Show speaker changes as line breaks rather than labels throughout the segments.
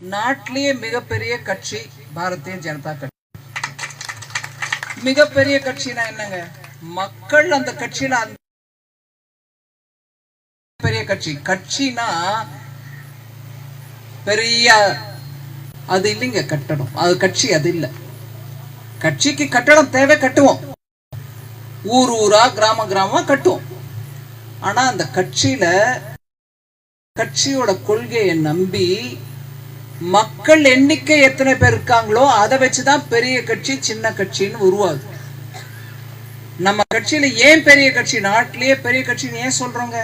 நாட்டிலேயே மிகப்பெரிய கட்சி பாரதிய ஜனதா கட்சி. மிகப்பெரிய கட்சினா என்னங்க? மக்கள் அந்த கட்சியில அந்த பெரிய கட்சி. கட்சினா பெரிய அது இல்லைங்க கட்டடம். அது கட்சி அது இல்ல. கட்சிக்கு கட்டடம் தேவை கட்டுவோம். ஊர் ஊரா கிராம கிராமமா கட்டுவோம். ஆனா அந்த கட்சியில கட்சியோட கொள்கையை நம்பி மக்கள் எண்ணிக்கை எத்தனை பேர் இருக்காங்களோ அதை வச்சுதான் பெரிய கட்சி சின்ன கட்சின்னு உருவாகுது. நம்ம கட்சியில ஏன் பெரிய கட்சி? நாட்டிலேயே பெரிய கட்சின்னு ஏன் சொல்றோங்க?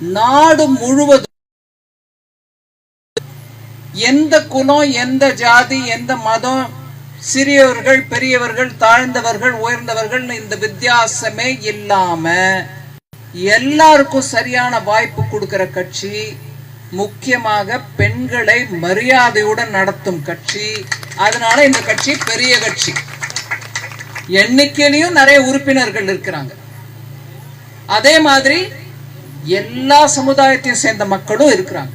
நாடு முழுவதும் எந்த குலம் எந்த ஜாதி எந்த மதம் சிறியவர்கள் பெரியவர்கள் தாழ்ந்தவர்கள் உயர்ந்தவர்கள் இந்த வித்தியாசமே இல்லாம எல்லாருக்கும் சரியான வாய்ப்பு கொடுக்கிற கட்சி முக்கியமாக பெண்களை மரியாதையுடன் நடத்தும் கட்சி. அதனால இந்த கட்சி பெரிய கட்சி. எண்ணிக்கையிலையும் நிறைய உறுப்பினர்கள் இருக்கிறாங்க. அதே மாதிரி எல்லா சமுதாயத்தையும் சேர்ந்த மக்களும் இருக்கிறாங்க.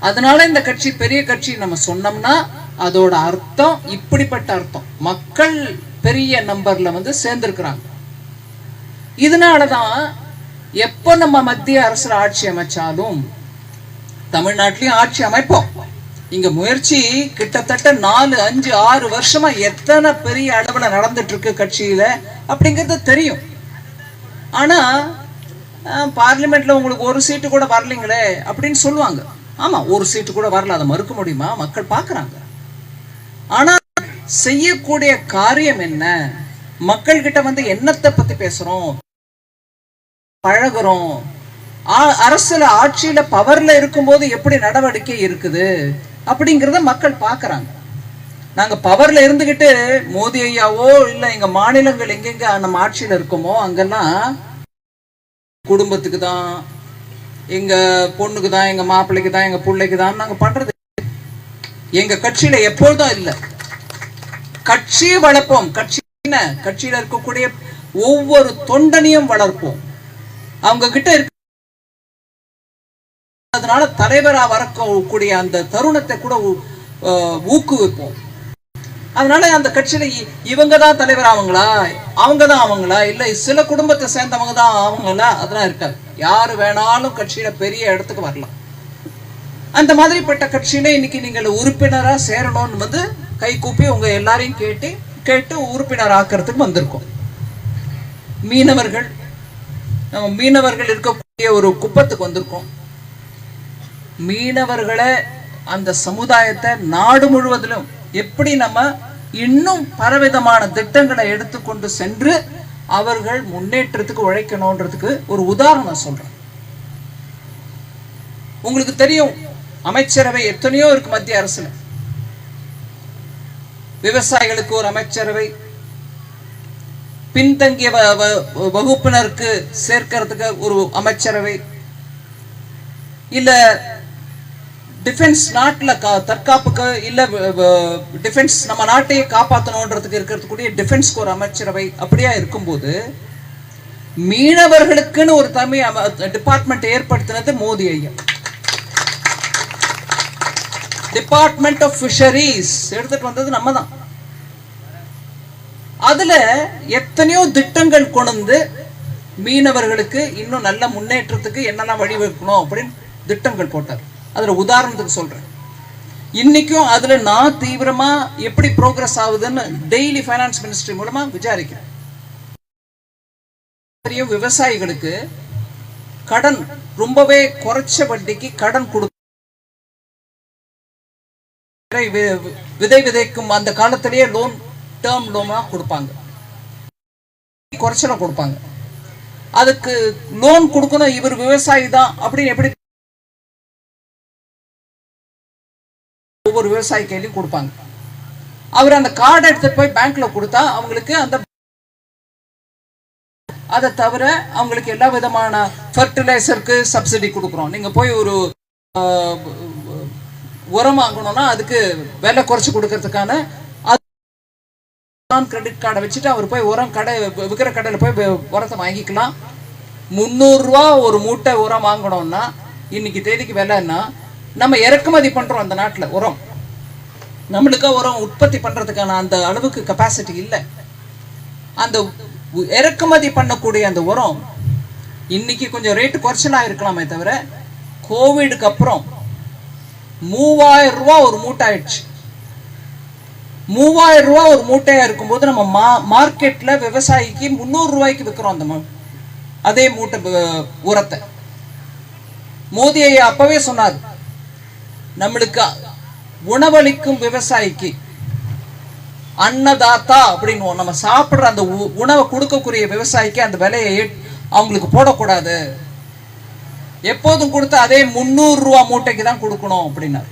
அதனால இந்த கட்சி பெரிய கட்சி நம்ம சொன்னோம்னா அதோட அர்த்தம் இப்படிப்பட்ட அர்த்தம். மக்கள் பெரிய நம்பர்ல வந்து சேர்ந்திருக்கிறாங்க. இதனாலதான் எப்ப நம்ம மத்திய அரசு ஆட்சி அமைச்சாலும் தமிழ்நாட்டிலையும் ஆட்சி அமைப்போம். இங்க முயற்சி கிட்டத்தட்ட நாலு அஞ்சு ஆறு வருஷமா எத்தனை பெரிய அளவுல நடந்துட்டு இருக்கு கட்சியில அப்படிங்கிறது தெரியும். ஆனா பார்லிமெண்ட்ல உங்களுக்கு ஒரு சீட்டு கூட வரலைங்களே அப்படின்னு சொல்லுவாங்க. ஆமா ஒரு சீட்டு கூட வரல அதை மறுக்க முடியுமா? மக்கள் பாக்குறாங்க ஆனா செய்யக்கூடிய காரியம் என்ன? மக்கள் கிட்ட வந்து என்னத்தை பத்தி பேசுறோம்? பழகுறோம்? அரசுல ஆட்சியில பவர்ல இருக்கும்போது எப்படி நடவடிக்கை இருக்குது? அப்படிங்கறத மக்கள் பாக்குறாங்க நாங்க பவர்ல இருந்துகிட்டு மோதி ஐயாவோ இல்ல எங்க மாநிலங்கள் எங்கெங்க நம்ம ஆட்சியில இருக்கோமோ அங்கெல்லாம் குடும்பத்துக்கு தான் எங்க பொண்ணுக்கு தான் எங்க மாப்பிள்ளைக்கு தான் எங்க பிள்ளைக்கு தான் நாங்க பண்றது. எங்க கட்சியில எப்பொழுதும் இல்ல. கட்சியை வளர்ப்போம். கட்சி என்ன? கட்சியில இருக்கக்கூடிய ஒவ்வொரு தொண்டனையும் வளர்ப்போம். அவங்க கிட்ட இருக்க அதனால தலைவராக வரக்கூடிய அந்த தருணத்தை கூட ஊக்குவிப்போம். அதனால அந்த கட்சியில இவங்க தான் தலைவர் ஆவங்களா அவங்க தான் அவங்களா? இல்ல சில குடும்பத்தை சேர்ந்தவங்க தான் அவங்களா? அதெல்லாம் இருக்காது. யாரு வேணாலும் கட்சியில பெரிய இடத்துக்கு வரலாம். அந்த மாதிரிப்பட்ட கட்சியில இன்னைக்கு நீங்கள் உறுப்பினரா சேரணும்னு வந்து கை கூப்பி உங்க எல்லாரையும் கேட்டு கேட்டு உறுப்பினர் ஆக்கிறதுக்கு வந்திருக்கோம். மீனவர்கள் நம்ம மீனவர்கள் இருக்கக்கூடிய ஒரு குப்பத்துக்கு வந்திருக்கோம். மீனவர்களை அந்த சமுதாயத்தை நாடு முழுவதிலும் எப்படி நம்ம இன்னும் பலவிதமான திட்டங்களை எடுத்துக்கொண்டு சென்று அவர்கள் முன்னேற்றத்துக்கு உழைக்கணுன்றதுக்கு ஒரு உதாரணம் சொல்றேன். உங்களுக்கு தெரியும் அமைச்சரவை எத்தனையோ இருக்கு மத்திய அரசுல. விவசாயிகளுக்கு ஒரு அமைச்சரவை பின்தங்கிய வ- வ- வகுப்பினருக்கு சேர்க்கறதுக்கு ஒரு அமைச்சரவை இல்ல டிஃபென்ஸ் நாட்டில் கா- தற்காப்புக்கு இல்ல டிஃபென்ஸ் நம்ம நாட்டையே காப்பாற்றணுன்றதுக்கு இருக்கிறதுக்கூடிய டிஃபென்ஸ்க்கு ஒரு அமைச்சரவை அப்படியா இருக்கும்போது மீனவர்களுக்குன்னு ஒரு தமிழ் டிபார்ட்மெண்ட் ஏற்படுத்தினது மோடி ஐயா டிபார்ட்மெண்ட் ஆஃப் ஃபிஷரிஸ் எடுத்துட்டு வந்தது நம்ம தான் அதுல எத்தனையோ திட்டங்கள் கொண்டு மீனவர்களுக்கு இன்னும் நல்ல முன்னேற்றத்துக்கு என்னெல்லாம் வழிவகுக்கணும் அப்படின்னு திட்டங்கள் போட்டார். அதுல உதாரணத்துக்கு சொல்றேன். இன்னைக்கும் அதுல நான் தீவிரமா எப்படி ப்ரோக்ரஸ் ஆகுதுன்னு டெய்லி ஃபைனான்ஸ் மினிஸ்ட்ரி மூலமா விசாரிக்கிறேன். பெரிய விவசாயிகளுக்கு கடன் ரொம்பவே குறைச்ச வட்டிக்கு கடன் கொடு விதை விதை விதைக்கும் அந்த காலத்திலேயே லோன் டேர்ம் லோனாக கொடுப்பாங்க. குறைச்சல கொடுப்பாங்க. அதுக்கு லோன் கொடுக்கணும் இவர் விவசாயி தான் அப்படின்னு எப்படி ஒவ்வொரு விவசாய கையிலையும் கொடுப்பாங்க. அவர் அந்த கார்டை எடுத்துட்டு போய் பேங்க்ல கொடுத்தா அவங்களுக்கு அந்த அதை தவிர அவங்களுக்கு எல்லா விதமான ஃபர்டிலைசருக்கு சப்சிடி கொடுக்குறோம். நீங்க போய் ஒரு உரம் வாங்கணும்னா அதுக்கு விலை குறைச்சு கொடுக்கறதுக்கான கிரெடிட் கார்டை வச்சுட்டு அவர் போய் உரம் கடை விற்கிற கடையில் போய் உரத்தை வாங்கிக்கலாம். முந்நூறுரூவா ஒரு மூட்டை உரம் வாங்கினோம்னா இன்னைக்கு தேதிக்கு விலைன்னா நம்ம இறக்குமதி பண்றோம் அந்த நாட்டுல உரம். நம்மளுக்கு உரம் உற்பத்தி பண்றதுக்கான அந்த அளவுக்கு கெப்பாசிட்டி இல்லை. அந்த இறக்குமதி பண்ணக்கூடிய அந்த உரம் இன்னைக்கு கொஞ்சம் ரேட்டு குறைச்சலா இருக்கலாமே தவிர கோவிடுக்கு அப்புறம் மூவாயிரம் ரூபாய் ஒரு மூட்டை ஆயிடுச்சு மூவாயிரம் ரூபாய் ஒரு மூட்டையா இருக்கும்போது நம்ம மா மார்க்கெட்ல விவசாயிக்கு முந்நூறு ரூபாய்க்கு விற்கிறோம் அந்த அதே மூட்டை உரத்தை. மோதி ஐயா அப்பவே சொன்னார் நம்மளுக்கு உணவளிக்கும் விவசாயிக்கு அன்னதாத்தா அப்படின்னு நம்ம சாப்பிடுற அந்த உ- உணவை கொடுக்கக்கூடிய விவசாயிக்கு அந்த விலையை அவங்களுக்கு போடக்கூடாது. எப்போதும் கொடுத்த அதே முந்நூறு ரூபா மூட்டைக்கு தான் கொடுக்கணும் அப்படின்னாரு.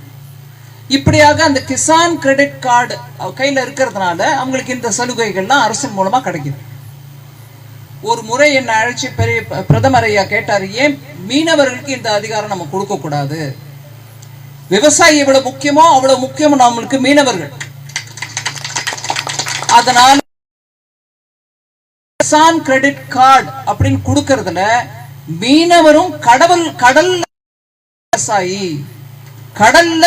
இப்படியாக அந்த கிசான் கிரெடிட் கார்டு கையில இருக்கிறதுனால அவங்களுக்கு இந்த சலுகைகள்லாம் அரசின் மூலமா கிடைக்குது. ஒரு முறை என்ன அழைச்சி பெரிய பிரதமர் ஐயா கேட்டார் ஏன் மீனவர்களுக்கு இந்த அதிகாரம் நம்ம கொடுக்க கூடாது விவசாயி எவ்வளவு முக்கியமோ அவ்வளவு முக்கியம் நம்மளுக்கு மீனவர்கள். அதனால கிசான் கிரெடிட் கார்டு அப்படின்னு கொடுக்கறதுல மீனவரும் கடவுள் கடல் விவசாயி. கடல்ல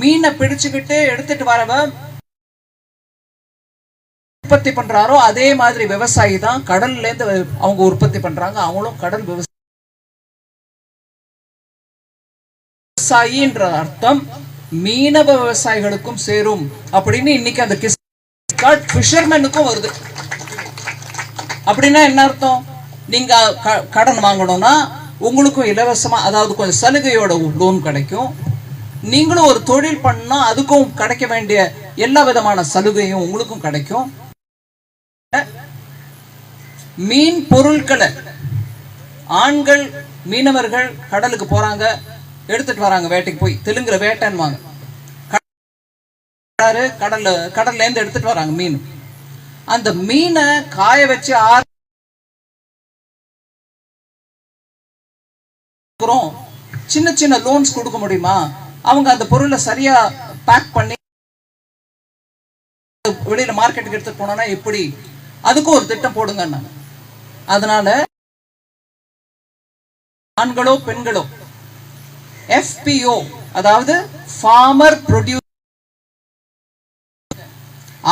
மீனை பிடிச்சுக்கிட்டு எடுத்துட்டு வரவ உற்பத்தி பண்றாரோ அதே மாதிரி விவசாயி தான் கடல்ல இருந்து அவங்க உற்பத்தி பண்றாங்க. அவங்களும் கடல் விவசாயி. விவசாயின்ற அர்த்தம் மீனவ விவசாயிகளுக்கும் சேரும் அப்படின்னு இன்னைக்கு அந்த கார்டு ஃபிஷர்மேனுக்கும் வருது. அப்படின்னா என்ன அர்த்தம்? நீங்க கடன் வாங்கணும்னா உங்களுக்கும் இலவசமா அதாவது கொஞ்சம் சலுகையோட லோன் கிடைக்கும். நீங்களும் ஒரு தொழில் பண்ணா அதுக்கும் கிடைக்க வேண்டிய எல்லா விதமான சலுகையும் உங்களுக்கும் கிடைக்கும். மீன் பொருட்களை ஆண்கள் மீனவர்கள் கடலுக்கு போறாங்க. எடுத்துட்டு வராங்க வேட்டைக்கு போய். தெலுங்குல வேட்டைன்னுவாங்க. கடல் கடல்ல கடல்ல இருந்து எடுத்துட்டு வராங்க மீன். அந்த மீனை காய வச்சு சின்ன சின்ன லோன்ஸ் கொடுக்க முடியுமா? அவங்க அந்த பொருளை சரியா பேக் பண்ணி வெளியில மார்க்கெட்டுக்கு எடுத்துட்டு போனோம்னா எப்படி? அதுக்கும் ஒரு திட்டம் போடுங்க அதனால ஆண்களோ பெண்களோ எஃபிஓ அதாவது ஃபார்மர் ப்ரொடியூஸ்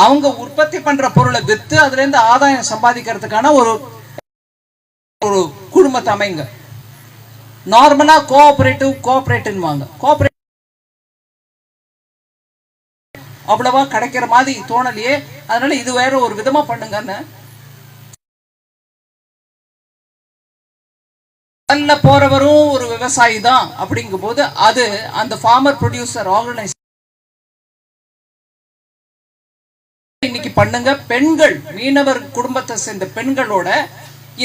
அவங்க உற்பத்தி பண்ற பொருளை வித்து அதுல இருந்து ஆதாயம் சம்பாதிக்கிறதுக்கான ஒரு ஒரு குடும்பத்தை அமைங்க. நார்மலா கோஆபரேட்டிவ் கோஆபரேட்டிவ்வாங்க கோஆபரேட்டிவ் அவ்வளவா கிடைக்கிற மாதிரி தோணலையே. அதனால இது வேற ஒரு விதமா பண்ணுங்கன்னு கடல்ல போறவரும் ஒரு விவசாயி தான் அப்படிங்கும் போது அது அந்த ஃபார்மர் ப்ரொடியூசர் ஆர்கனைஸ் இன்னைக்கு பண்ணுங்க. பெண்கள் மீனவர் குடும்பத்தை சேர்ந்த பெண்களோட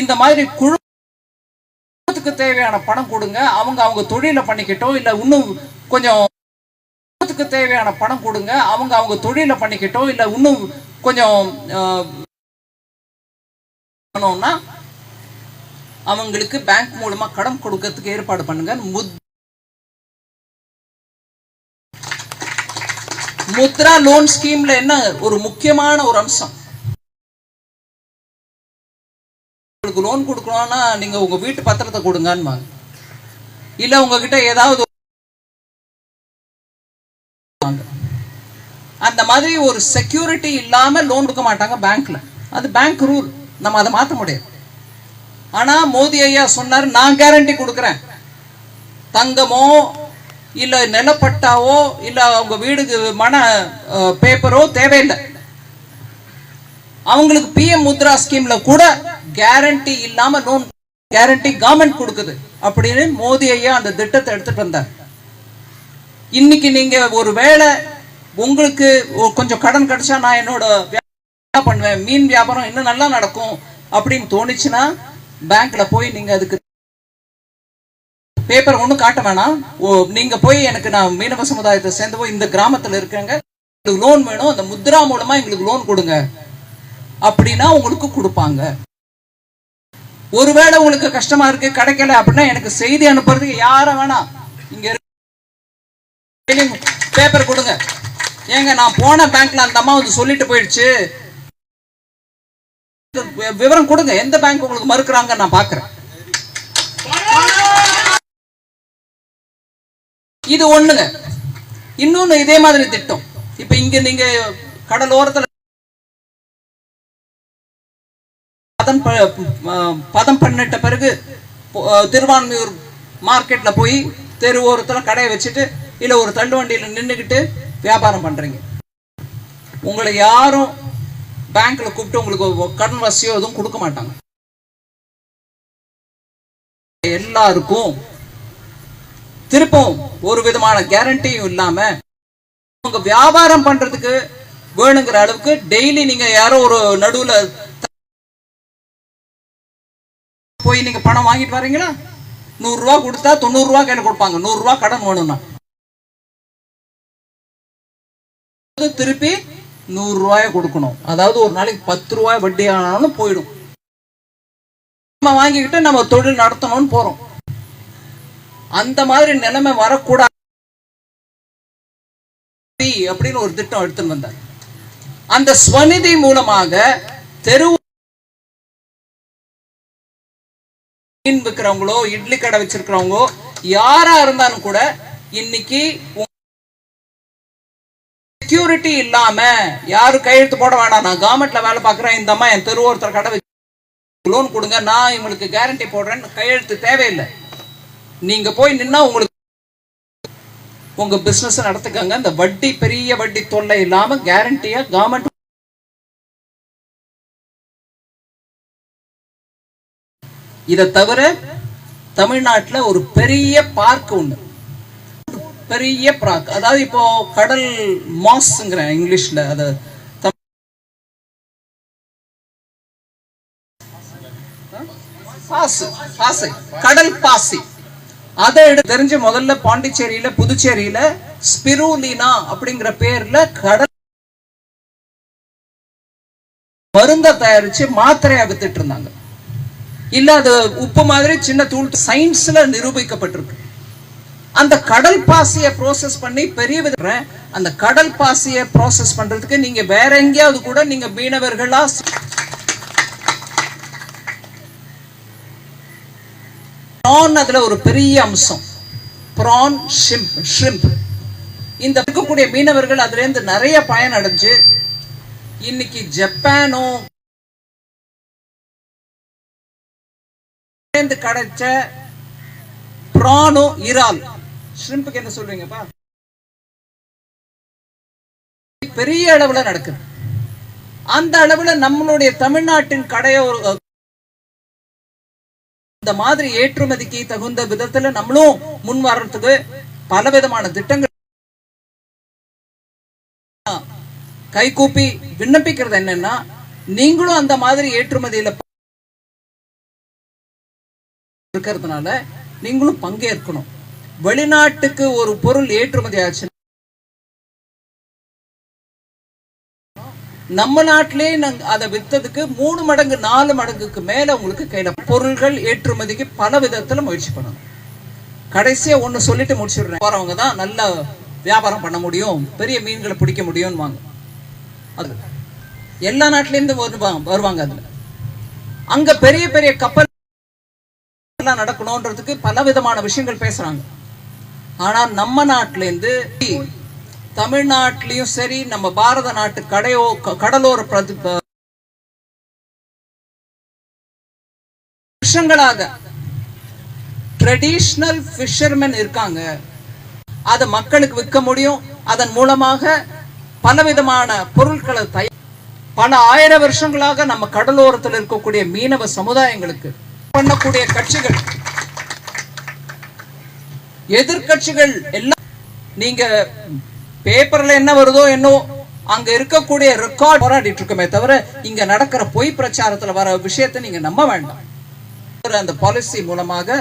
இந்த மாதிரி குழுத்துக்கு தேவையான பணம் கொடுங்க. அவங்க அவங்க தொழிலை பண்ணிக்கிட்டோம். இல்ல இன்னும் கொஞ்சம் குடும்பத்துக்கு தேவையான பணம் கொடுங்க. அவங்க அவங்க தொழிலை பண்ணிக்கிட்டோம். இல்ல இன்னும் கொஞ்சம் பண்ணோம்னா அவங்களுக்கு பேங்க் மூலமா கடன் கொடுக்கறதுக்கு ஏற்பாடு பண்ணுங்க. முத் முத்ரா லோன் ஸ்கீம்ல என்ன ஒரு முக்கியமான ஒரு அம்சம்? உங்களுக்கு லோன் கொடுக்கணும்னா நீங்க உங்க வீட்டு பத்திரத்தை கொடுங்கன்னு இல்ல உங்ககிட்ட ஏதாவது அந்த மாதிரி ஒரு செக்யூரிட்டி இல்லாம லோன் கொடுக்க மாட்டாங்க பேங்க்ல அது பேங்க் ரூல் நம்ம அதை மாத்த முடியாது. ஆனா மோதி ஐயா சொன்னார் நான் கேரண்டி கொடுக்கறேன். தங்கமோ இல்ல நிலப்பட்டாவோ இல்ல அவங்க வீடுக்கு மன பேப்பரோ தேவையில்லை. அவங்களுக்கு பிஎம் முத்ரா ஸ்கீம்ல கூட கேரண்டி இல்லாம லோன் கேரண்டி கவர்மெண்ட் கொடுக்குது. அப்படின்னு மோதி ஐயா அந்த திட்டத்தை எடுத்துட்டு வந்தார். இன்னைக்கு நீங்க ஒரு வேளை உங்களுக்கு கொஞ்சம் கடன் கிடைச்சா நான் என்னோட வியாபாரம் பண்ணுவேன். மீன் வியாபாரம் இன்னும் நல்லா நடக்கும் அப்படின்னு தோணுச்சுன்னா பேங்க்ல போய் நீங்க அதுக்கு பேப்பர் ஒண்ணும் காட்ட வேணாம். ஓ நீங்க போய் எனக்கு நான் மீனவ சமுதாயத்தை சேர்ந்தவோ போய் இந்த கிராமத்துல இருக்கேங்க எங்களுக்கு லோன் வேணும் அந்த முத்ரா மூலமா எங்களுக்கு லோன் கொடுங்க. அப்படின்னா உங்களுக்கு கொடுப்பாங்க. ஒருவேளை உங்களுக்கு கஷ்டமா இருக்கு கிடைக்கல அப்படின்னா எனக்கு செய்தி அனுப்புறதுக்கு யார வேணாம். இங்க பேப்பர் கொடுங்க. ஏங்க நான் போன பேங்க்ல அந்த அம்மா வந்து சொல்லிட்டு போயிடுச்சு. விவரம் கொடுங்க. எந்த பேங்க் உங்களுக்கு மறுக்கிறாங்க நான் பாக்குறேன் இது ஒண்ணுங்க. இன்னொன்னு இதே மாதிரி திட்டம். இப்ப இங்க நீங்க கடலோரத்துல பதம் ப- பதம் பண்ணிட்ட பிறகு திருவான்மையூர் மார்க்கெட்ல போய் தெரு ஓரத்துல கடையை வச்சுட்டு இல்ல ஒரு தள்ளு வண்டியில வியாபாரம் பண்றீங்க. உங்களை யாரும் பேங்க்ல கூப்பிட்டு உங்களுக்கு கடன் வசதியோ எதுவும் கொடுக்க மாட்டாங்க. எல்லாருக்கும் திருப்பும் ஒரு விதமான கேரண்டியும் இல்லாம உங்க வியாபாரம் பண்றதுக்கு வேணுங்கிற அளவுக்கு டெய்லி நீங்க யாரோ ஒரு நடுவுல போய் நீங்க பணம் வாங்கிட்டு வரீங்களா நூறு ரூபா கொடுத்தா தொண்ணூறு ரூபா கையில கொடுப்பாங்க. நூறு ரூபா கடன் வேணும்னா. திருப்பி நூறு கொடுக்கணும். அதாவது ஒரு நாளைக்கு பத்து ரூபாய் வட்டி ஆனாலும் போயிடும். நம்ம வாங்கிக்கிட்டு நம்ம தொழில் நடத்தணும்னு போறோம். அந்த மாதிரி நிலைமை வரக்கூடாது. அப்படின்னு ஒரு திட்டம் எடுத்துன்னு வந்தார். அந்த ஸ்வநிதி மூலமாக தெரு மீன் விற்கிறவங்களோ இட்லி கடை வச்சிருக்கிறவங்களோ யாரா இருந்தாலும் கூட இன்னைக்கு செக்யூரிட்டி இல்லாம யாரும் கையெழுத்து போட வேணாம். நான் கவர்மெண்ட்ல வேலை பார்க்கறேன். இந்த அம்மா என் தெரு ஒருத்தர் கடை வச்சு லோன் கொடுங்க. நான் இவங்களுக்கு கேரண்டி போடுறேன்னு கையெழுத்து தேவையில்லை. நீங்க போய் நின்னா உங்களுக்கு உங்க பிசினஸ் நடத்துக்கங்க. இந்த வட்டி பெரிய வட்டி தொல்லை இல்லாம கேரண்டியா கவர்மெண்ட் இதை தவிர தமிழ்நாட்டில் ஒரு பெரிய பார்க் ஒன்று பெரிய பிராக். அதாவது இப்போ கடல் மாஸ்ங்கிற இங்கிலீஷ்ல அது பாசு கடல் பாசி. அதை எடுத்து தெரிஞ்சு முதல்ல பாண்டிச்சேரியில புதுச்சேரியில ஸ்பிரூலினா அப்படிங்கிற பேர்ல கடல் மருந்த தயாரிச்சு மாத்திரையா வித்துட்டு இருந்தாங்க. இல்ல அது உப்பு மாதிரி சின்ன தூள் சயின்ஸ்ல நிரூபிக்கப்பட்டிருக்கு. அந்த கடல் பாசியை ப்ராசஸ் பண்ணி பெரிய வித அந்த கடல் பாசியை ப்ராசஸ் பண்றதுக்கு நீங்க வேற எங்கேயாவது கூட நீங்க மீனவர்களா ப்ரான் அதுல ஒரு பெரிய அம்சம். Prawn shrimp shrimp. இந்த இருக்கக்கூடிய மீனவர்கள் அதுல இருந்து நிறைய பயன் அடைஞ்சு இன்னைக்கு ஜப்பானோ கிடைச்ச ப்ரானோ இறால். ஷ்ரிம்புக்கு என்ன சொல்றீங்கப்பா? பெரிய அளவுல நடக்குது. அந்த அளவுல நம்மளுடைய தமிழ்நாட்டின் கடையோர இந்த மாதிரி ஏற்றுமதிக்கு தகுந்த விதத்துல நம்மளும் முன் வர்றதுக்கு பல விதமான திட்டங்கள். கைகூப்பி விண்ணப்பிக்கிறது என்னன்னா நீங்களும் அந்த மாதிரி ஏற்றுமதியில இருக்கிறதுனால நீங்களும் பங்கேற்கணும். வெளிநாட்டுக்கு ஒரு பொருள் ஏற்றுமதி ஆச்சு. நம்ம நாட்டிலே நாங்க அதை வித்ததுக்கு மூணு மடங்கு நாலு மடங்குக்கு மேல உங்களுக்கு கையில பொருள்கள் ஏற்றுமதிக்கு பல விதத்துல முயற்சி பண்ணணும். கடைசியா ஒண்ணு சொல்லிட்டு முடிச்சிடுறேன். போறவங்க தான் நல்லா வியாபாரம் பண்ண முடியும் பெரிய மீன்களை பிடிக்க முடியும்னு வாங்க அது எல்லா நாட்டிலேருந்து வருவாங்க வருவாங்க அதுல. அங்க பெரிய பெரிய கப்பல் எல்லாம் நடக்கணும்ன்றதுக்கு பல விதமான விஷயங்கள் பேசுறாங்க. ஆனா நம்ம நாட்டில இருந்து தமிழ்நாட்டிலையும் சரி நம்ம பாரத நாட்டு கடையோ க- கடலோர பிரதி வருஷங்களாக ட்ரெடிஷ்னல் ஃபிஷர்மேன் இருக்காங்க. அதை மக்களுக்கு விற்க முடியும். அதன் மூலமாக பலவிதமான பொருட்களை தயார் பல ஆயிரம் வருஷங்களாக நம்ம கடலோரத்தில் இருக்கக்கூடிய மீனவ சமுதாயங்களுக்கு பண்ணக்கூடிய கட்சிகள் எதிர்க்கட்சிகள் எல்லாம் நீங்க பேப்பர்ல என்ன வருதோ என்னோ அங்க இருக்கக்கூடிய ரெக்கார்ட் போராடிட்டு இருக்கோமே தவிர இங்க நடக்கிற பொய் பிரச்சாரத்துல வர விஷயத்தை நீங்க நம்ப வேண்டாம். அந்த பாலிசி மூலமாக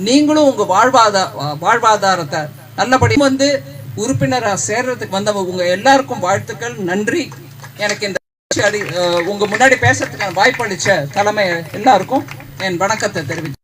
நீங்களும் உங்க வாழ்வாதார வாழ்வாதாரத்தை நல்லபடி வந்து உறுப்பினராக சேர்றதுக்கு வந்தவங்க உங்க எல்லாருக்கும் வாழ்த்துக்கள் நன்றி. எனக்கு இந்த அடி- உங்க முன்னாடி பேசுறதுக்கான வாய்ப்பு அளிச்ச தலைமை எல்லாருக்கும் என் வணக்கத்தை தெரிவித்து